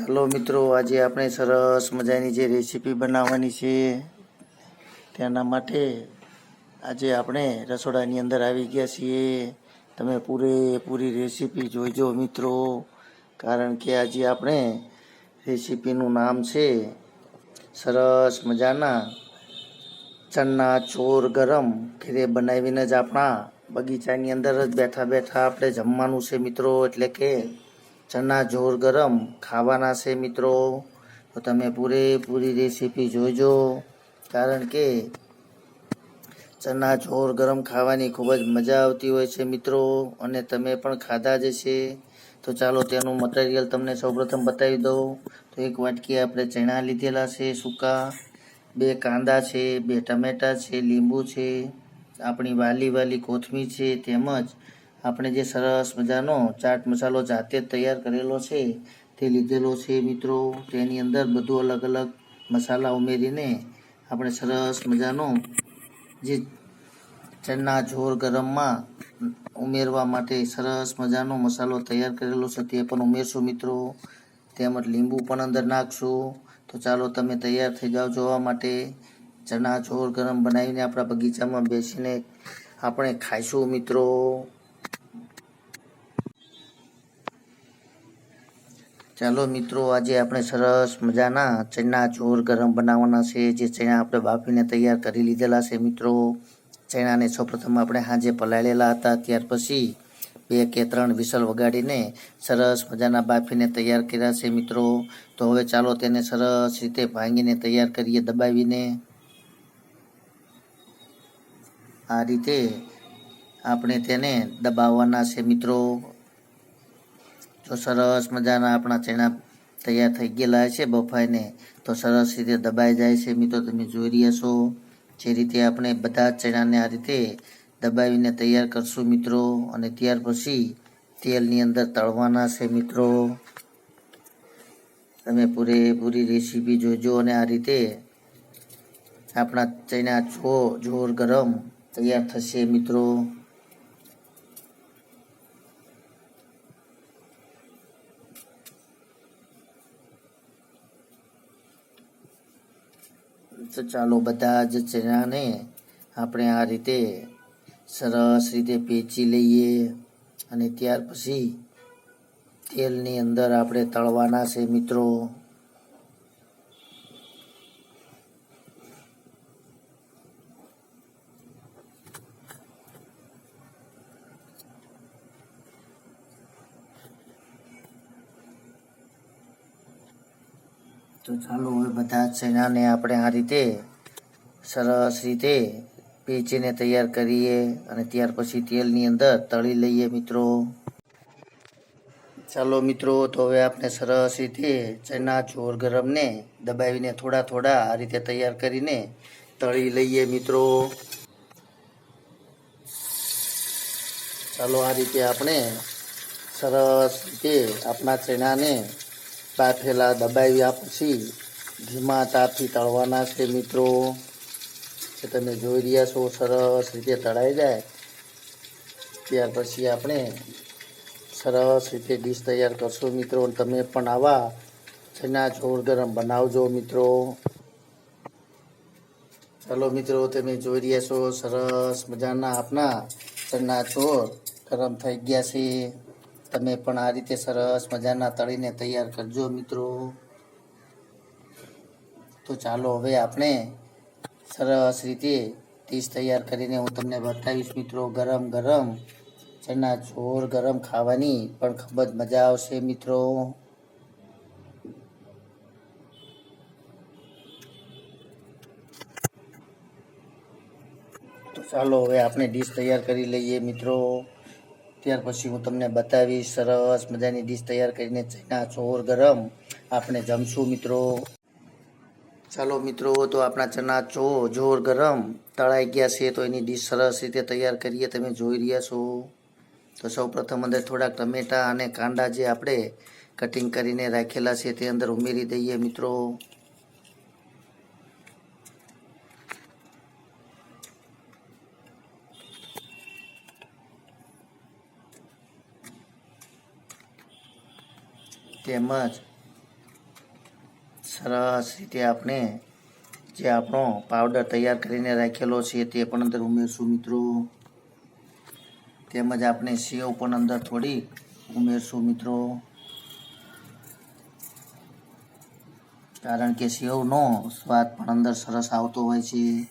ચાલો મિત્રો, આજે આપણે સરસ મજાની જે રેસીપી બનાવવાની છે, તેના માટે આજે આપણે રસોડાની અંદર આવી ગયા છીએ. તમે પૂરેપૂરી રેસીપી જોઈજો મિત્રો, કારણ કે આજે આપણે રેસીપીનું નામ છે, સરસ મજાના ચણા ચોર ગરમ. ઘરે બનાવીને જ આપણા બગીચાની અંદર જ બેઠા બેઠા આપણે જમવાનું છે મિત્રો, એટલે કે ચણા જોર ગરમ ખાવાના છે મિત્રો. તો તમે પૂરેપૂરી રેસીપી જોજો. કારણ કે ચણા જોર ગરમ ખાવાની ખૂબ જ મજા આવતી હોય છે મિત્રો. અને તમે પણ ખાધા જ છે તો ચાલો તેનું મટીરિયલ તમને સૌપ્રથમ બતાવી દઉં. તો એક વાટકી આપણે ચણા લીધેલા છે સૂકા. બે કાંદા છે, બે ટમેટાં છે, લીંબુ છે, આપણી વાલી વાલી કોથમીર છે, તેમજ આપણે જે સરસ મજાનો ચાટ મસાલો જાતે જ તૈયાર કરેલો છે, તે લીધેલો છે મિત્રો. તેની અંદર બધું અલગ અલગ મસાલા ઉમેરીને આપણે સરસ મજાનો જે ચણા જોર ગરમમાં ઉમેરવા માટે સરસ મજાનો મસાલો તૈયાર કરેલો છે, તે પણ ઉમેરશું મિત્રો. તેમજ લીંબુ પણ અંદર નાખશું. તો ચાલો તમે તૈયાર થઈ જાઓ જોવા માટે. ચણા જોર ગરમ બનાવીને આપણા બગીચામાં બેસીને આપણે ખાઈશું મિત્રો. ચાલો મિત્રો, આજે આપણે સરસ મજાના ચણા ચોર ગરમ બનાવવાના છે, જે ચણા આપણે બાફીને તૈયાર કરી લીધેલા છે મિત્રો. ચણાને સૌપ્રથમ આપણે હાજે પલાળેલા હતા, ત્યાર પછી બે કે ત્રણ વિસલ વગાડીને સરસ મજાના બાફીને તૈયાર કર્યા છે મિત્રો. તો હવે ચાલો તેને સરસ રીતે ભાંગીને તૈયાર કરીએ દબાવીને. આ રીતે આપણે તેને દબાવવાના છે મિત્રો. જો સરસ મજાના આપણા ચણા તૈયાર થઈ ગયેલા છે બફાઈને. તો સરસ રીતે દબાઈ જાય છે મિત્રો, તમે જોઈ રહ્યા છો જે રીતે આપણે બધા ચણાને આ રીતે દબાવીને તૈયાર કરશું મિત્રો. અને ત્યાર પછી તેલની અંદર તળવાના છે મિત્રો. તમે પૂરેપૂરી રેસીપી જોજો અને આ રીતે આપણા ચણા છો જોર ગરમ તૈયાર થશે મિત્રો. તો ચાલો બધા જ ચણાને આપણે આ રીતે સરસ રીતે પેચી લઈએ અને ત્યાર પછી તેલની અંદર આપણે તળવાના છે મિત્રો. તો ચાલો હવે બધા ચણાને આપણે આ રીતે સરસ રીતે પેચીને તૈયાર કરીએ અને ત્યાર પછી તેલની અંદર તળી લઈએ મિત્રો. ચાલો મિત્રો, તો હવે આપણે સરસ રીતે ચણા ચોર ગરમને દબાવીને થોડા થોડા આ રીતે તૈયાર કરીને તળી લઈએ મિત્રો. ચાલો આ રીતે આપણે સરસ રીતે આપણા ચણાને બાફેલા દબાવ્યા પછી ધીમા તાપથી તળવાના છે મિત્રો. કે તમે જોઈ રહ્યા છો, સરસ રીતે તળાઈ જાય. ત્યાર પછી આપણે સરસ રીતે ડીશ તૈયાર કરશું મિત્રો. તમે પણ આવા ચના છોડ ગરમ બનાવજો મિત્રો. ચાલો મિત્રો, તમે જોઈ રહ્યા છો, સરસ મજાના આપના ચણા છોડ ગરમ થઈ ગયા છે. તમે પણ આ રીતે સરસ મજાના તળીને તૈયાર કરજો મિત્રો. તો ચાલો હવે આપણે સરસ રીતે ડીશ તૈયાર કરીને હું તમને બતાવીશ મિત્રો. ગરમ ગરમ ચણા ચોર ગરમ ખાવાની પણ ખૂબ જ મજા આવશે મિત્રો. તો ચાલો હવે આપણે ડીશ તૈયાર કરી લઈએ મિત્રો. ત્યાર પછી હું તમને બતાવીશ, સરસ મજાની ડીશ તૈયાર કરીને ચણા ચોર ગરમ. આપણે જમશું મિત્રો. ચાલો મિત્રો, તો આપણા ચણા ચો જોર ગરમ તળાઈ ગયા છે, તો એની ડીશ સરસ રીતે તૈયાર કરીએ. તમે જોઈ રહ્યા છો. તો સૌ પ્રથમ અંદર થોડાક ટમેટા અને કાંડા જે આપણે કટિંગ કરીને રાખેલા છે, તે અંદર ઉમેરી દઈએ મિત્રો. તેમજ સરસ રીતે આપણે જે આપણો પાવડર તૈયાર કરીને રાખેલો છે તે પણ અંદર ઉમેરશું મિત્રો. તેમજ આપણે સેવ પણ અંદર થોડી ઉમેરશું મિત્રો. કારણ કે સેવનો સ્વાદ પણ અંદર સરસ આવતો હોય છે.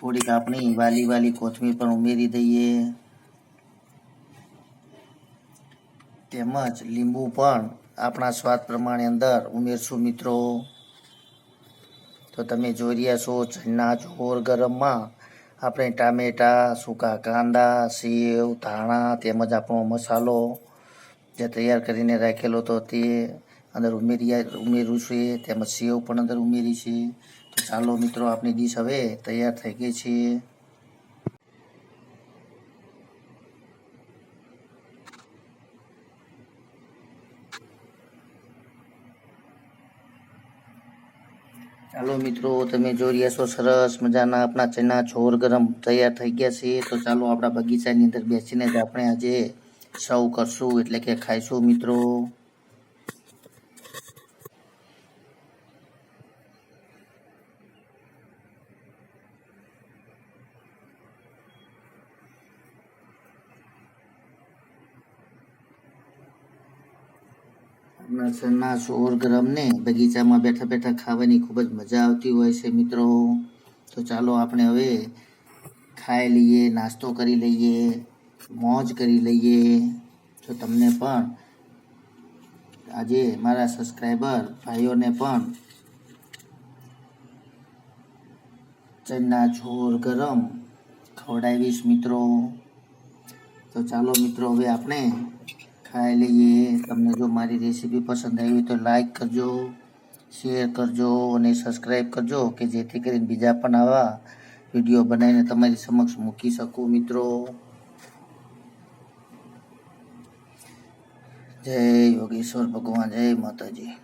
થોડીક આપણી વાલી વાલી કોથમીર પણ ઉમેરી દઈએ. તેમજ લીંબુ પણ આપણા સ્વાદ પ્રમાણે અંદર ઉમેરશું મિત્રો. તો તમે જોઈ રહ્યા છો, ચણા ચોર ગરમમાં આપણે ટામેટા, સૂકા કાંદા, સેવ, ધાણા તેમજ આપણો મસાલો જે તૈયાર કરીને રાખેલો હતો તે અંદર ઉમેરી ઉમેર્યું છે. તેમજ સેવ પણ અંદર ઉમેરી છે. તો ચાલો મિત્રો આપણી ડીશ હવે તૈયાર થઈ ગઈ છે. ચાલો મિત્રો, તમે જોઈ રહ્યા છો સરસ મજાના આપણા ચણા છોર ગરમ તૈયાર થઈ ગયા છે. તો ચાલો આપણા બગીચાની અંદર બેસીને જ આપણે આજે સર્વ કરશું એટલે કે ખાઈશું મિત્રો. આપણા સરના સોર ગરમને બગીચામાં બેઠા બેઠા ખાવાની ખૂબ જ મજા આવતી હોય છે મિત્રો. તો ચાલો આપણે હવે ખાઈ લઈએ, નાસ્તો કરી લઈએ, મોજ કરી લઈએ. તો તમને પણ આજે મારા સબસ્ક્રાઈબર ભાઈઓને પણ ચના છોર ગરમ ખવડાવીશ મિત્રો. તો ચાલો મિત્રો, હવે આપણે ખાઈ લઈએ. તમને જો મારી રેસીપી પસંદ આવી હોય તો લાઈક કરજો શેર કરજો અને સબસ્ક્રાઈબ કરજો કે જેથી કરીને બીજા પણ આવા વીડિયો બનાવીને તમારી સમક્ષ મૂકી શકું મિત્રો. જય યોગેશ્વર ભગવાન, જય માતાજી.